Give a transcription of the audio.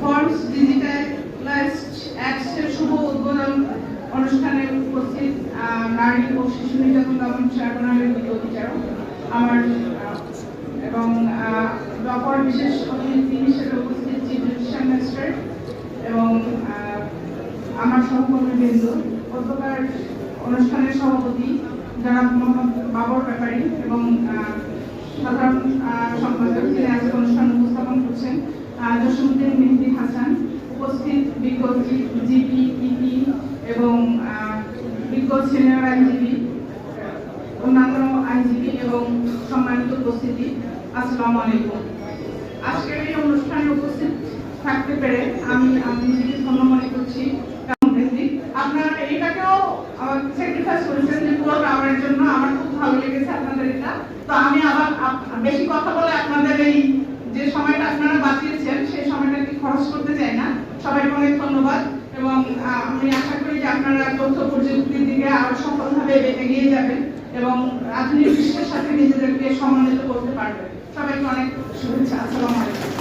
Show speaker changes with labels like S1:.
S1: Forms digitalized অ্যাক্সের শুভ উদ্বোধন অনুষ্ঠানে উপস্থিত নারী ও শিশু নির্যাতন দমন ট্রাইব্যুনালের বিচারক আমার এবং অপর বিশেষ অতিথি হিসেবে উপস্থিত চিফ জুডিশিয়াল ম্যাজিস্ট্রেট এবং আমার সহকর্মীবৃন্দ গতকাল অনুষ্ঠানের সভাপতি যারা মোহাম্মদ বাবর ব্যাপারী এবং সাধারণ সম্পাদক তিনি আজকে অনুষ্ঠান সিনিয়র আইনজীবী অন্যান্য আইনজীবী এবং সম্মানিত উপস্থিতি, আসসালামু আলাইকুম। আজকের এই অনুষ্ঠানে উপস্থিত থাকতে পেরে আমি আমি নিজেকে ধন্য মনে করছি। আপনারা এটাকেও স্যাক্রিফাইস করেছেন যে পুরোটা আমার জন্য আমার খুব ভালো লেগেছে আপনাদের এটা। তো আমি আবার বেশি কথা বলে আপনাদের এই যে সময়টা আপনারা বাঁচিয়েছেন, সেই সময়টাকে খরচ করতে চাই না? সবাইকে অনেক ধন্যবাদ এবং আমি আশা করি আপনারা তথ্য প্রযুক্তির দিকে আরও সফলভাবে এগিয়ে যাবেন এবং আধুনিক বিশ্বের সাথে নিজেদেরকে সমন্বিত করতে পারবেন। সবাইকে অনেক শুভেচ্ছা। আসসালামু আলাইকুম।